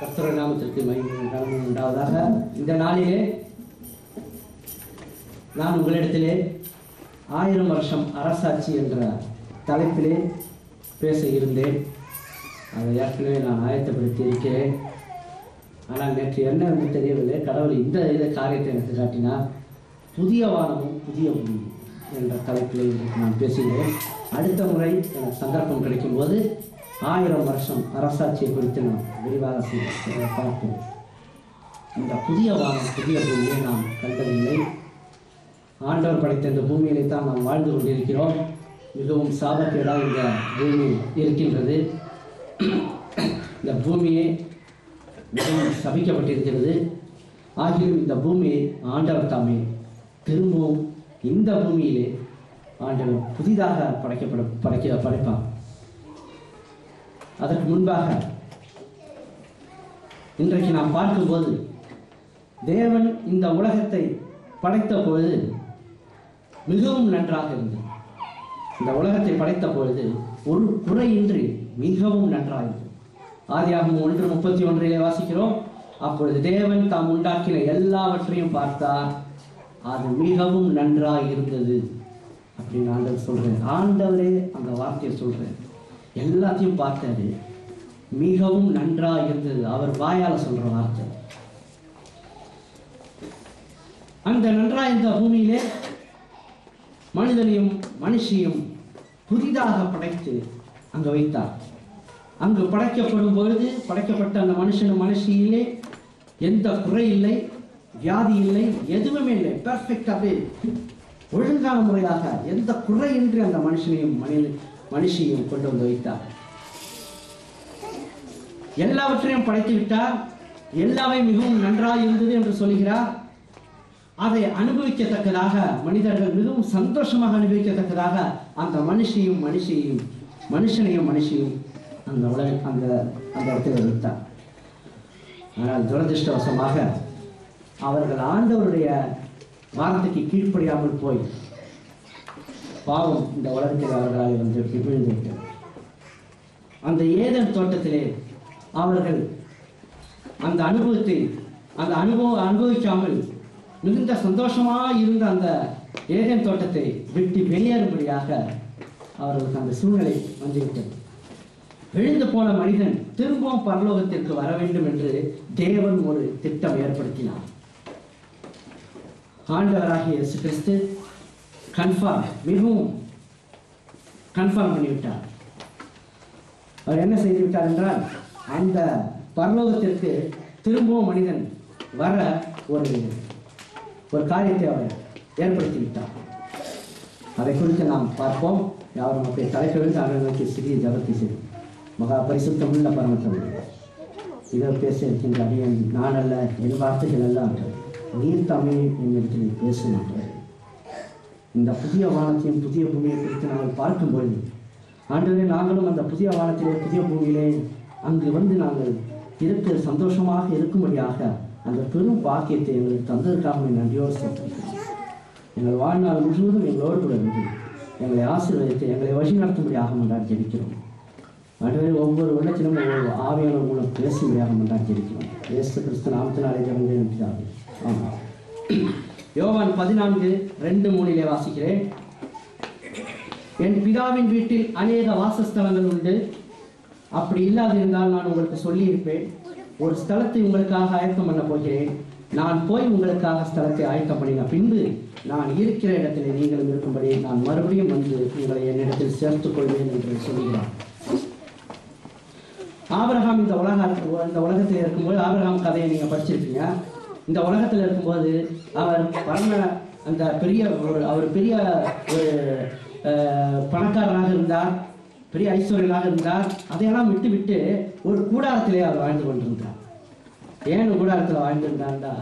கர்த்தருடைய நாமத்திற்கு மகிமை உண்டாவதாக. இந்த நாளிலே நான் உங்களிடத்திலே ஆயிரம் வருஷம் அரசாட்சி என்ற தலைப்பிலே பேச இருந்தேன். அதை ஏற்கனவே நான் ஆயத்தப்படுத்தி இருக்கிறேன் ஆனால் நேற்று என்ன என்று தெரியவில்லை. கடவுள் இந்த இதை காரியத்தை எனக்கு காட்டினார். புதிய வானமும் புதிய பூமி என்ற தலைப்பிலே நான் பேசுகிறேன். அடுத்த முறை எனக்கு சந்தர்ப்பம் கிடைக்கும்போது ஆயிரம் வருஷம் அரசாட்சியை குறித்து நாம் விரிவாக பார்ப்போம். இந்த புதிய வானம் புதிய பூமியை நாம் கண்டதில்லை. ஆண்டவர் படைத்த இந்த பூமியிலே தான் நாம் வாழ்ந்து கொண்டிருக்கிறோம். மிகவும் சாபக்கேடாக இந்த பூமி இருக்கின்றது. இந்த பூமியே மிகவும் சபிக்கப்பட்டிருக்கிறது. ஆகியும் இந்த பூமியை ஆண்டவர் தாமே திரும்பவும் இந்த பூமியிலே ஆண்டவர் புதிதாக படைக்கப்பட படைக்க படைப்பான் அதற்கு முன்பாக இன்றைக்கு நாம் பார்க்கும்போது தேவன் இந்த உலகத்தை படைத்த பொழுது மிகவும் நன்றாக இருந்தது. இந்த உலகத்தை படைத்த பொழுது ஒரு குறையின்றி மிகவும் நன்றாக இருந்தது. ஆதியாகமம் ஒன்று முப்பத்தி ஒன்றிலே வாசிக்கிறோம். அப்பொழுது தேவன் தாம் உண்டாக்கின எல்லாவற்றையும் பார்த்தார். அது மிகவும் நன்றாக இருந்தது அப்படின்னு ஆண்டவர் சொல்றேன் ஆண்டவரே அந்த வார்த்தையை சொல்றேன் எல்லாத்தையும் பார்த்தாரு மிகவும் நன்றாக இருந்தது. அவர் வாயால சொல்ற வார்த்தை. அந்த நன்றா இந்த பூமியிலே மனிதனையும் மனுஷியும் புதிதாக படைத்து அங்கு வைத்தார். அங்கு படைக்கப்படும் பொழுது படைக்கப்பட்ட அந்த மனுஷனும் மனுஷியிலே எந்த குறை இல்லை வியாதி இல்லை எதுவுமே இல்லை. பெர்ஃபெக்டாகவே ஒழுங்கான முறையாக எந்த குறையின்றி அந்த மனுஷனையும் மனித மனுஷியும் கொண்டு வந்து வைத்தார். எல்லாவற்றையும் படைத்து விட்டார். எல்லாமே மிகவும் நன்றாக இருந்தது என்று சொல்கிறார். அதை அனுபவிக்கத்தக்கதாக மனிதர்கள் மிகவும் சந்தோஷமாக அனுபவிக்கத்தக்கதாக அந்த மனுஷியும் மனுஷியையும் மனுஷனையும் மனுஷியும் அந்த உலக அந்த அந்த இடத்தில் வைத்தார். ஆனால் துரதிருஷ்டவசமாக அவர்கள் ஆண்டவருடைய வாரத்துக்கு கீழ்ப்படியாமல் போய் பாவம் இந்த உலகத்தில் அவர்களால் வந்து விழுந்துவிட்டது அந்த ஏதன் தோட்டத்திலே அவர்கள் அந்த அனுபவத்தை அந்த அனுபவம் அனுபவிக்காமல் மிகுந்த சந்தோஷமாக இருந்த அந்த ஏதேன் தோட்டத்தை விட்டு வெளியேறும்படியாக அவர்களுக்கு அந்த சூழ்நிலை வந்துவிட்டது. விழுந்து போன மனிதன் திரும்பவும் பரலோகத்திற்கு வர வேண்டும் என்று தேவன் ஒரு திட்டம் ஏற்படுத்தினார். ஆண்டவராகிய கிறிஸ்து கன்ஃபார்ம் மிகவும் கன்ஃபார்ம் பண்ணிவிட்டார். அவர் என்ன செய்து விட்டார் என்றால் அந்த பரலோகத்திற்கு திரும்பவும் மனிதன் வர ஒரு ஒரு காரியத்தை அவர் ஏற்படுத்தி விட்டார் அதை குறித்து நாம் பார்ப்போம். யாரும் அப்படி தலைக்கவிழ்ந்து அவரை நோக்கி சிறிய ஜபத்தை செய்யும் மகா பரிசுத்தமுள்ள பரமத்தமிழ் இதை பேச இருக்கின்ற அடியன் நான் அல்ல என் வார்த்தைகள் அல்ல நீர் தமிழ் என்னிடத்தில் பேசும் இந்த புதிய வானத்தையும் புதிய பூமியை குறித்து நாங்கள் பார்க்கும்பொழுது ஆண்டவரே நாங்களும் அந்த புதிய வானத்திலே புதிய பூமியிலே அங்கு வந்து நாங்கள் இருக்க சந்தோஷமாக இருக்கும்படியாக அந்த பெரும் பாக்கியத்தை எங்களுக்கு தந்ததற்காக நன்றியோடு செலுத்துகிறோம். எங்கள் வாழ்நாள் முழுவதும் எங்களோடு கூட இருந்து எங்களை ஆசீர்வதித்து எங்களை வழி நடத்தும்படியாக மன்றாடி ஜெபிக்கிறோம். ஆண்டவரே ஒவ்வொரு உள்ளத்திலும் ஒவ்வொரு ஆவியாளர் மூலம் பேசும்படியாக மன்றாடி ஜெபிக்கிறோம். இயேசு கிறிஸ்து நாமத்தினாலே ஜெபங்கள் இருக்கிறார்கள் ஆமாம் யோவான் பதினான்கு ரெண்டு மூணிலே வாசிக்கிறேன். என் பிதாவின் வீட்டில் அநேக வாசஸ்தலங்கள் உண்டு. அப்படி இல்லாதிருந்தால் நான் உங்களுக்கு சொல்லியிருப்பேன். ஒரு ஸ்தலத்தை உங்களுக்காக ஆயத்தம் பண்ண போகிறேன். நான் போய் உங்களுக்காக ஸ்தலத்தை ஆயத்தம் பண்ணின பின்பு நான் இருக்கிற இடத்துல நீங்களும் இருக்கும்படி நான் மறுபடியும் வந்து உங்களை என்னிடத்தில் சேர்த்துக் கொள்வேன் என்று சொல்கிறார். ஆபரகாம் இந்த உலக இந்த உலகத்தில் இருக்கும்போது ஆபரகாம் கதையை நீங்க படிச்சிருப்பீங்க. இந்த உலகத்தில் இருக்கும்போது அவர் பரம அந்த பெரிய ஒரு அவர் பெரிய ஒரு பணக்காரனாக பணக்காரராக இருந்தார் பெரிய ஐஸ்வர்யனாக இருந்தார். அதையெல்லாம் விட்டு விட்டு ஒரு கூடாரத்திலே அவர் வாழ்ந்து கொண்டிருந்தார். ஏன் கூடாரத்தில் வாழ்ந்திருந்தார்டா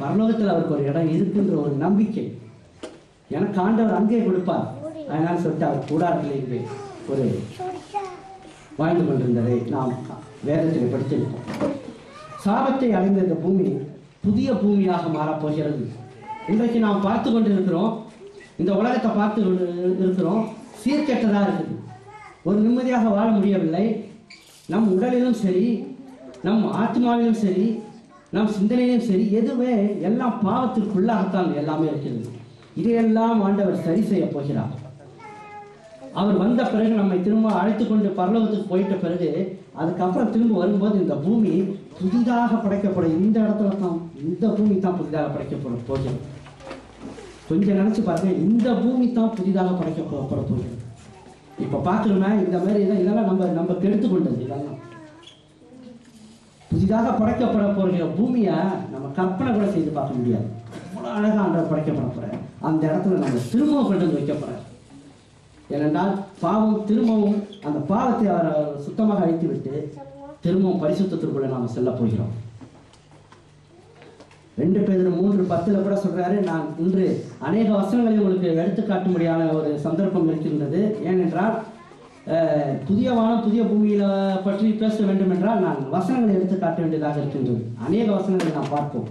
பரலோகத்தில் அவருக்கு ஒரு இடம் இருக்குன்ற ஒரு நம்பிக்கை. எனக்கு ஆண்டவர் அங்கே கொடுப்பார். அதனால சொல்லிட்டு அவர் கூடாரத்திலேயே இங்கே ஒரு வாழ்ந்து கொண்டிருந்ததை நாம் வேதத்தில் படித்திருக்கோம் சாபத்தை அடைந்த இந்த பூமி புதிய பூமியாக மாறப்போகிறது இன்றைக்கு நாம் பார்த்து கொண்டிருக்கிறோம் இந்த உலகத்தை பார்த்து இருக்கிறோம் சீர்கெட்டதாக இருக்குது. ஒரு நிம்மதியாக வாழ முடியவில்லை. நம் உடலிலும் சரி நம் ஆத்மாவிலும் சரி நம் சிந்தனையிலும் சரி எதுவே எல்லாம் பாவத்திற்குள்ளாகத்தான் எல்லாமே இருக்கிறது. இதையெல்லாம் ஆண்டவர் சரி செய்ய போகிறார். அவர் வந்த பிறகு நம்மை திரும்ப அழைத்து கொண்டு பரலோகத்துக்கு போயிட்ட பிறகு அதுக்கப்புறம் திரும்ப வரும்போது இந்த பூமி புதிதாக படைக்கப்படும். இந்த இடத்துல தான் இந்த பூமி தான் புதிதாக படைக்கப்படும் போகிறது கொஞ்சம் நினச்சி பாருங்க இந்த பூமி தான் புதிதாக படைக்கப்பட போகிறது இப்போ பார்க்கணுமே இந்த மாதிரி இதெல்லாம் இதெல்லாம் நம்ம நம்ம கெடுத்து கொண்டது இதெல்லாம். புதிதாக படைக்கப்பட போகிற பூமியை நம்ம கற்பனை கூட செய்து பார்க்க முடியாது. அவ்வளோ அழகாக ஆண்டவர் படைக்கப்பட போகிறேன் அந்த இடத்துல நம்ம திரும்பவும் கொண்டு வந்து வைக்க போகிறேன் ஏனென்றால் பாவம் திரும்பவும் அந்த பாவத்தை அவர் சுத்தமாக அழித்துவிட்டு திரும்பவும் பரிசுத்தத்திற்குள்ள நாம் செல்ல போகிறோம். ரெண்டு பேர் மூன்று பத்துல கூட சொல்றாரு நான் இன்று அநேக வசனங்களை உங்களுக்கு எடுத்து காட்டும்படியான ஒரு சந்தர்ப்பம் இருக்கின்றது. ஏனென்றால் புதிய வானம் புதிய பூமியில பற்றி பேச வேண்டும் என்றால் நான் வசனங்களை எடுத்து காட்ட வேண்டியதாக இருக்கின்றது. அநேக வசனங்களை நாம் பார்ப்போம்.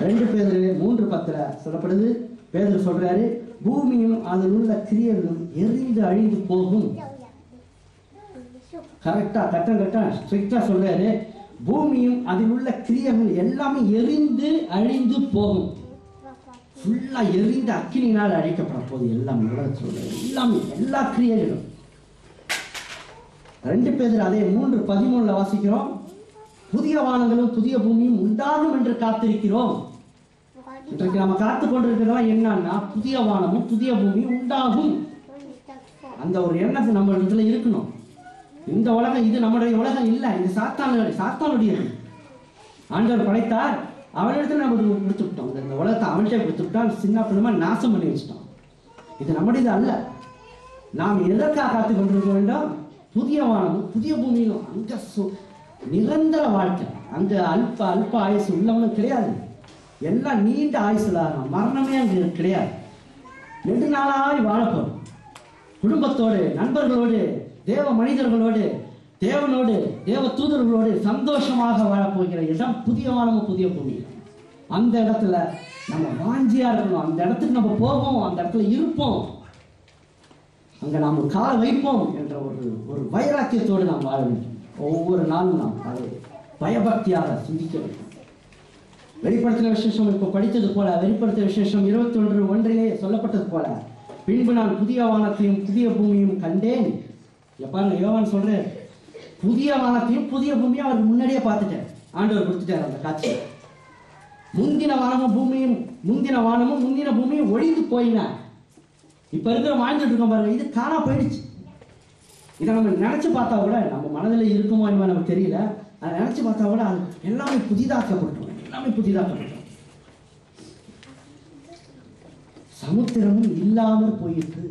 ரெண்டு பேர் மூன்று பத்துல சொல்லப்படுது. பேர் சொல்றாரு பூமியும் அதில் உள்ள கிரியர்களும் எரிந்து அழிந்து போகும். கரெக்டா கட்டம் கட்டம் ஸ்ட்ரிக்டா சொல்றாரு. பூமியும் அதில் உள்ள கிரியர்கள் எல்லாமே எரிந்து அழிந்து போகும். ஃபுல்லா எரிந்து அக்கினினால் அழிக்கப்பட போகுது எல்லாமே. சொல்றாரு எல்லாமே எல்லா கிரியர்களும் ரெண்டு பேர் அதே மூன்று பதிமூணுல வாசிக்கிறோம். புதிய வானங்களும் புதிய பூமியும் உண்டாகும் என்று காத்திருக்கிறோம். இன்றைக்கு நம்ம காத்து கொண்டிருக்கிறதெல்லாம் என்னன்னா புதிய வானமும் புதிய பூமியும் உண்டாகும். அந்த ஒரு எண்ணத்தை நம்ம இடத்துல இருக்கணும். இந்த உலகம் இது நம்முடைய உலகம் இல்லை இது சாத்தானுடைய சாத்தானுடையது. ஆண்டவர் படைத்தார். அவனிடத்துல நம்ம கொடுத்துட்டோம் இந்த- உலகத்தை அவன்கிட்ட கொடுத்து சின்ன பிள்ளைமா நாசம் பண்ணி வச்சிட்டோம் இது நம்முடையது அல்ல. நாம் எதற்காக காத்து கொண்டிருக்க வேண்டும்? புதிய வானமும் புதிய பூமியிலும் அங்க சு- நிரந்தர வாழ்க்கை. அங்கே அல்ப அல்ப ஆயுசு உள்ளவனும் கிடையாது. எல்லாம் நீண்ட ஆயுசுல மரணமே அங்கே கிடையாது. நெடுநாளாய் வாழப்போம். குடும்பத்தோடு நண்பர்களோடு தேவ மனிதர்களோடு தேவனோடு தேவ தூதர்களோடு சந்தோஷமாக வாழப்போகிற இடம் புதிய வானமும் புதிய பூமி அந்த இடத்துல நம்ம வாஞ்சியா இருக்கணும். அந்த இடத்துக்கு நம்ம போவோம். அந்த இடத்துல இருப்போம். அங்க நாம் கால வைப்போம் என்ற ஒரு ஒரு வைராக்கியத்தோடு நாம் வாழ வேண்டும். ஒவ்வொரு நாளும் நாம் அதை பயபக்தியாக சிந்திக்க வேண்டும். வெளிப்படுத்தின விசேஷம் இப்போ படித்தது போல வெளிப்படுத்தின விசேஷம் இருபத்தி ஒன்று ஒன்றிலே சொல்லப்பட்டது போல பின்பு நான் புதிய வானத்தையும் புதிய பூமியும் கண்டேன். இங்க யோவான் சொல்றேன் புதிய வானத்தையும் புதிய பூமியும் அவருக்கு முன்னாடியே பார்த்துட்டேன் ஆண்டவர் கொடுத்துட்டார் அந்த காட்சி. முந்தின வானமும் பூமியும் முந்தின வானமும் முந்தின பூமியும் ஒழிந்து போயின. இப்ப இருக்கிற வாழ்ந்துட்டு இருக்கோம் பாருங்க இது காணா போயிடுச்சு. இதை நம்ம நினைச்சு பார்த்தா கூட நம்ம மனதில் இருக்குமோ என்னமோ நமக்கு தெரியல. அதை நினைச்சு பார்த்தா கூட அது எல்லாமே புதிதாக்கப்பட்டோம். எல்லாமே புதிதாக்கப்பட்டோம். சமுத்திரமும் இல்லாமல் போயிட்டு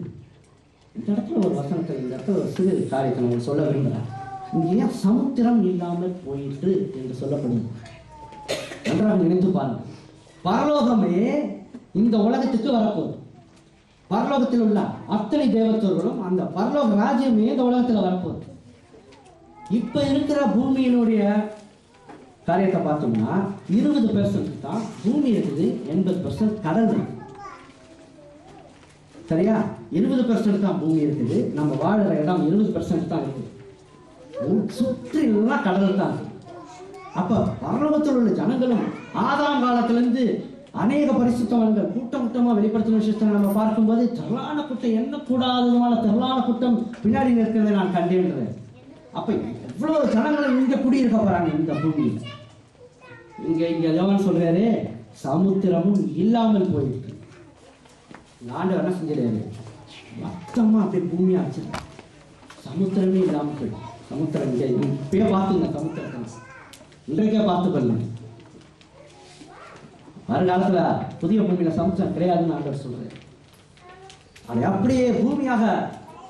இந்த இடத்துல ஒரு வசனத்தை இந்த இடத்துல ஒரு சிறு காரியத்தை நம்ம சொல்ல விரும்புகிறேன் இங்கே ஏன் சமுத்திரம் இல்லாமல் போயிட்டு என்று சொல்லப்படுது? நன்றாக நினைத்து பாருங்க பரலோகமே இந்த உலகத்துக்கு வரப்போகுது. பரலோகத்தில் உள்ள அத்தனை தேவத்தோர்களும் அந்த பரலோக ராஜ்யமே இந்த உலகத்துல வரப்போகுது? இப்ப இருக்கிற பூமியினுடைய காரியத்தை பார்த்தோம்னா இருபது பெர்சன்ட் தான் பூமி இருக்குது எண்பது பெர்சன்ட் கடல் இருக்கு சரியா? இருபது பெர்சன்ட் தான் பூமி இருக்குது நம்ம வாழ்கிற இடம் இருபது பெர்சன்ட் தான் இருக்குது. சுற்றிலாம் சுற்றி எல்லாம் கடல் தான். இருக்கு அப்ப பரலோகத்தில் உள்ள ஜனங்களும் ஆதாம் காலத்திலிருந்து அநேக பரிசுத்தவான்கள் கூட்டம் கூட்டமாக வெளிப்படுத்தின விஷயத்தை நம்ம பார்க்கும்போது திரளான கூட்டம் என்ன கூடாததுமான திரளான கூட்டம் பின்னாடி நிற்கிறதை நான் கண்டேன்றது அப்ப எவ்வளவு ஜனங்கள் இங்க குடியிருக்க போறாங்க இந்த பூமியில்? இங்க இங்க யோவான் சொல்றாரு சமுத்திரமும் இல்லாமல் போயிருக்கு. இந்த என்ன செஞ்சிடாரு மொத்தமா அப்படியே பூமியா ஆச்சு சமுத்திரமே இல்லாமல் போயிடும் சமுத்திரம் இங்கே இப்பயே பார்த்துங்க சமுத்திரத்தை. இன்றைக்கே பார்த்து பண்ணுங்க வருங்காலத்துல புதிய பூமியில சமுத்திரம் கிடையாதுன்னு ஆண்டவர் சொல்றாரு. அதை அப்படியே பூமியாக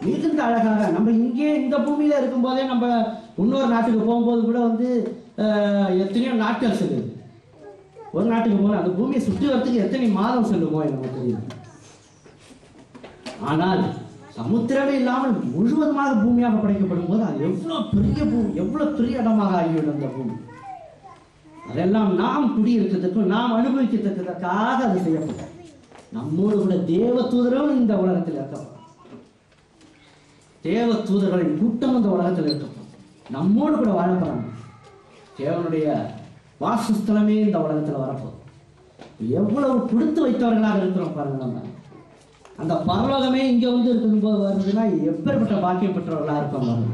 மிகுந்த அழகாக நம்ம இங்கே இந்த பூமியில இருக்கும்போதே நம்ம இன்னொரு நாட்டுக்கு போகும்போது கூட வந்து எத்தனையோ நாட்கள் செல்லுது. ஒரு நாட்டுக்கு போனா அந்த பூமியை சுற்றி வரத்துக்கு எத்தனை மாதம் செல்லுமோ நமக்கு தெரியும் ஆனால் சமுத்திரமே இல்லாமல் முழுவதுமாக பூமியாக படைக்கப்படும் போது அது எவ்வளவு பெரிய பூமி எவ்வளவு பெரிய இடமாக ஆகிவிடும் அந்த பூமி. அதெல்லாம் நாம் குடியிருக்கிறதுக்கும் நாம் அனுபவிக்கிறதுக்காக அது செய்யப்படும் நம்மோடு கூட தேவ தூதரும் இந்த உலகத்தில் இருக்கப்படும் தேவ தூதர்களின் கூட்டம் இந்த உலகத்தில் இருக்கப்படும் நம்மோடு கூட வாழ தேவனுடைய வாசஸ்தலமே இந்த உலகத்துல வரப்போகுது. எவ்வளவு கொடுத்து வைத்தவர்களாக இருக்கிறோம் பாருங்க நம்ம. அந்த பரலோகமே இங்க வந்து இருக்கும்போது வருதுன்னா எப்பேற்பட்ட பாக்கியம் பெற்றவர்களாக இருக்கோம் பாருங்க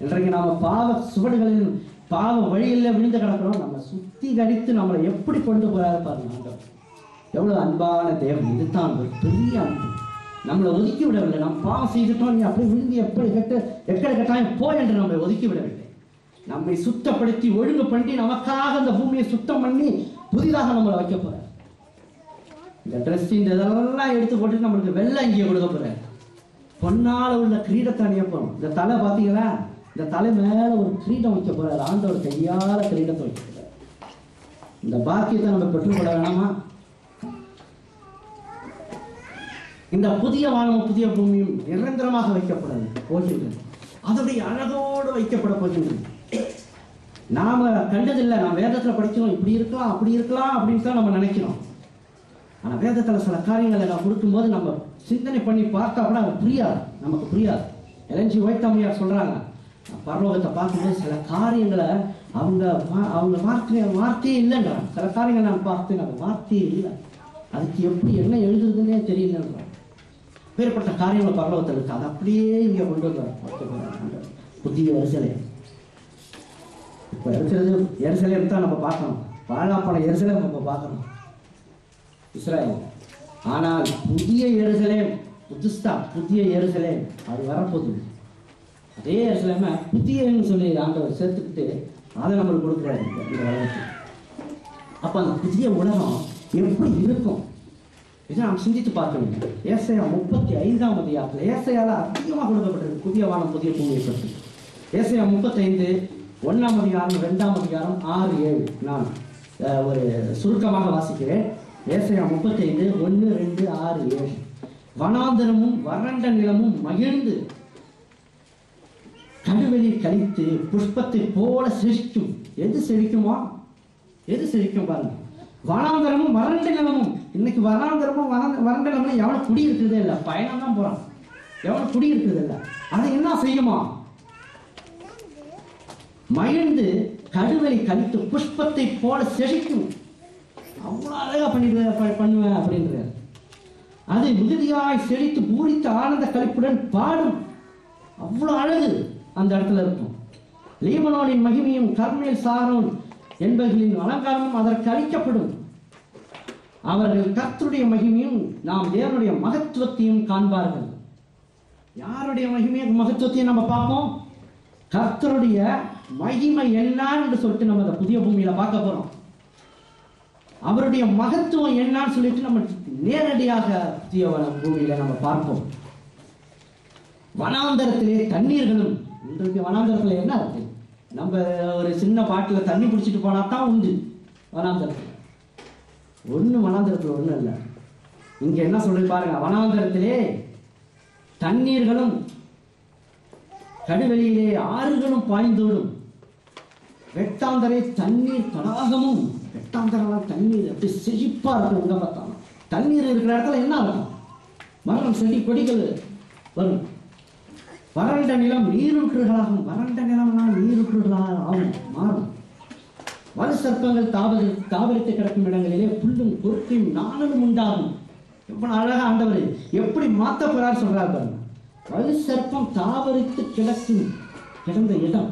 இன்றைக்கு நாம பாவ சுவடுகளில் பாவ வழியில் விழுந்து கிடக்கிறோம். நம்ம சுத்திகரித்து நம்மளை எப்படி கொண்டு போறாரு பாருங்க எவ்வளவு அன்பான தேவன். இதுதான் ஒரு பெரிய அன்பு. நம்மளை ஒதுக்கி விடவில்லை. நம்ம பாவம் செய்துட்டோம். நீ அப்படி விழுந்து எப்படி கெட்டு எக்கட கட்டாயம் போ என்று நம்மை ஒதுக்கி விடவில்லை. நம்மை சுத்தப்படுத்தி ஒழுங்கு பண்ணி நமக்காக அந்த பூமியை சுத்தம் பண்ணி புதிதாக நம்மளை வைக்க போறார். இந்த ட்ரெஸ் இந்த இதெல்லாம் எடுத்து போட்டு நம்மளுக்கு வெள்ளை அங்கியை கொடுக்க போறாரு. பொன்னால உள்ள கிரீடத்தை அணிய போறோம். இந்த தலை பாத்தீங்களா இந்த தலை மேல ஒரு கிரீடம் வைக்க போறாரு. ஆண்டவர் கையால கிரீடத்தை வைக்க இந்த பாக்கியத்தை நம்ம பெற்றுக்கொள்ள வேணாமா? இந்த புதிய வானமும் புதிய பூமியும் நிரந்தரமாக வைக்கப்படாது போகின்றது அதோடைய அழகோடு வைக்கப்பட போகின்றது. நாம கண்டதில்லை. நாம் வேதத்துல படிக்கிறோம். இப்படி இருக்கலாம் அப்படி இருக்கலாம் அப்படின்னு தான் நம்ம நினைக்கிறோம். ஆனா வேதத்துல சில காரியங்களை நான் கொடுக்கும்போது நம்ம சிந்தனை பண்ணி பார்த்தா கூட அது புரியாது. நமக்கு புரியாது. எலஞ்சி வைத்தம்மையார் சொல்றாங்க பரலோகத்தை பார்க்கும்போது சில காரியங்களை அவங்க அவங்க வார்த்தை வார்த்தையே இல்லைன்றாங்க சில காரியங்கள் நான் பார்த்தேன் அது வார்த்தையே இல்லை. அதுக்கு எப்படி என்ன எழுதுறதுன்னே தெரியலன்றாங்க வேறுபட்ட காரியங்கள் பரலோகத்தில் இருக்கு. அதை அப்படியே இங்கே கொண்டு வந்தார் புதிய எரிசலேம். இப்போ இருக்கிறது எரிசலேம் தான் நம்ம பார்க்கணும். பாழாப்பன எரிசலை நம்ம பார்க்கணும். இஸ்ராயல் ஆனால் புதிய எருசலேம் புதுஸ்தா புதிய எருசலேம் அது வரப்போகுது. அதே நேரத்தில் புதியன்னு சொல்லி ஆண்டவர் சேர்த்துக்கிட்டு அதை நம்மளுக்கு கொடுக்குறாரு. இந்த அப்போ அந்த புதிய உலகம் எப்படி இருக்கும்? இதை நாம் சிந்தித்து பார்க்கணும் ஏசையா முப்பத்தி ஐந்தாம் அதிகாரத்தில் ஏசையால் அதிகமாக கொடுக்கப்பட்டிருக்கு புதிய வானம் புதிய பூமியை பற்றி. ஏசையா முப்பத்தைந்து ஒன்றாம் அதிகாரம் ரெண்டாம் அதிகாரம் ஆறு ஏழு. நான் ஒரு சுருக்கமாக வாசிக்கிறேன். ஏசையா முப்பத்தைந்து ஒன்று ரெண்டு ஆறு ஏழு. வனாந்தரமும் வறண்ட நிலமும் மகிழ்ந்து கடுவெளி கழித்து புஷ்பத்தை போல செழிக்கும். எது செழிக்குமா? எது செழிக்கும் பாருங்க. வனாந்தரமும் வறண்ட நிலமும். இன்னைக்கு வனாந்தரமும் வறண்ட வறண்ட நிலமும் எவனும் குடி இருக்கிறதே இல்லை பயணம் தான் போறான். எவனும் குடி இல்லை? அதை என்ன செய்யுமா? மகிழ்ந்து கடுவலை கழித்து புஷ்பத்தை போல செழிக்கும். அவ்வளோ அழகா பண்ணிடுவேன் பண்ணுவேன் அப்படின்றார். அது மிகுதியாய் செழித்து பூரித்த ஆனந்த கழிப்புடன் பாடும். அவ்வளோ அழகு. அந்த இடத்துல இருக்கும். லீபனோனின் மகிமையும் கர்மேல் சாரோன் என்பவர்களின் அலங்காரமும் அதற்கு அளிக்கப்படும். அவர்கள் கர்த்தருடைய மகிமையும் நாம் தேவனுடைய மகத்துவத்தையும் காண்பார்கள். யாருடைய மகிமையும் மகத்துவத்தையும் நம்ம பார்ப்போம்? கர்த்தருடைய மகிமை என்னன்னு என்று சொல்லிட்டு நம்ம அந்த புதிய பூமியில பார்க்க போறோம். அவருடைய மகத்துவம் என்னன்னு சொல்லிட்டு நம்ம நேரடியாக புதிய பூமியில நம்ம பார்ப்போம். வனாந்தரத்திலே தண்ணீர்களும் இன்றைக்கு வனாந்தரத்தில் என்ன இருக்கு நம்ம ஒரு சின்ன பாட்டில் தண்ணி பிடிச்சிட்டு போனா தான் உண்டு வனாந்தரத்தில். ஒன்றும் வனாந்தரத்தில் ஒன்றும் இல்லை. இங்கே என்ன சொல்றது பாருங்க வனாந்தரத்திலே தண்ணீர்களும் கடுவெளியிலே ஆறுகளும் பாய்ந்தோடும் வெட்டாந்தரை தண்ணீர் தடாகமும் வெட்டாந்தரெல்லாம் தண்ணீர் அப்படி செழிப்பா இருக்கும் எங்க பார்த்தாலும் தண்ணீர் இருக்கிற இடத்துல என்ன இருக்கும்? மரம் செடி கொடிகள் வரும். வறண்ட நிலம் நீருற்றுகளாகும் வறண்ட நிலம்னா நீருற்றுகளாக ஆகும் மாறும். வலு சர்ப்பங்கள் தாவரி தாவரித்து கிடக்கும் இடங்களிலே புல்லும் பொறுக்கையும் நானும் உண்டாகும். எவ்வளவு அழகா ஆண்டவர் எப்படி மாத்த போறார் சொல்றார் பாருங்க. வலு சர்ப்பம் தாவரித்து கிடக்கும் கிடந்த இடம்.